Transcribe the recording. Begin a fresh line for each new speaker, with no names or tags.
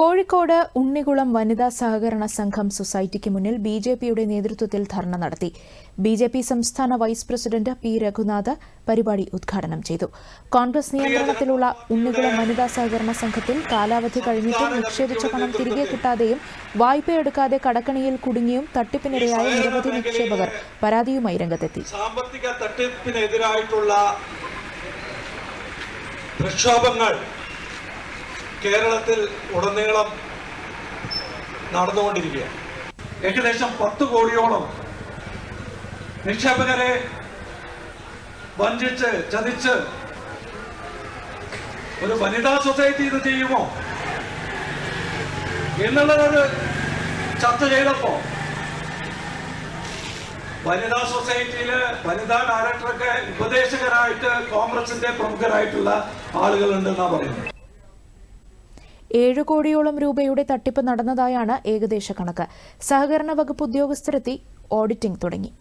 കോഴിക്കോട് ഉണ്ണികുളം വനിതാ സഹകരണ സംഘം സൊസൈറ്റിക്ക് മുന്നിൽ ബി ജെ പിയുടെ നേതൃത്വത്തിൽ ധർണ നടത്തി. ബി ജെ പി സംസ്ഥാന വൈസ് പ്രസിഡന്റ് പി രഘുനാഥ് പരിപാടി ഉദ്ഘാടനം ചെയ്തു. കോൺഗ്രസ് നിയന്ത്രണത്തിലുള്ള ഉണ്ണികുളം വനിതാ സഹകരണ സംഘത്തിൽ കാലാവധി കഴിഞ്ഞിട്ടും നിക്ഷേപിച്ച പണം തിരികെ കിട്ടാതെയും വായ്പയെടുക്കാതെ കടക്കണിയിൽ കുടുങ്ങിയും തട്ടിപ്പിനിരയായ നിരവധി നിക്ഷേപകർ പരാതിയുമായി രംഗത്തെത്തി.
സാമ്പത്തിക തട്ടിപ്പിനെതിരായിട്ടുള്ള പ്രക്ഷോഭങ്ങൾ കേരളത്തിൽ ഉടനീളം നടന്നുകൊണ്ടിരിക്കുകയാണ്. ഏകദേശം പത്ത് കോടിയോളം നിക്ഷേപകരെ വഞ്ചിച്ച് ചതിച്ച് ഒരു വനിതാ സൊസൈറ്റി ഇത് ചെയ്യുമോ? എന്നുള്ളത് ചർച്ച ചെയ്തപ്പോ വനിതാ സൊസൈറ്റിയിൽ വനിതാ ഡയറക്ടറൊക്കെ ഉപദേശകരായിട്ട് കോൺഗ്രസിന്റെ പ്രമുഖരായിട്ടുള്ള ആളുകളുണ്ടെന്നാ പറയുന്നത്.
ഏഴ് കോടിയോളം രൂപയുടെ തട്ടിപ്പ് നടന്നതായാണ് ഏകദേശ കണക്ക്. സഹകരണ വകുപ്പ് ഉദ്യോഗസ്ഥരെത്തി ഓഡിറ്റിംഗ് തുടങ്ങി.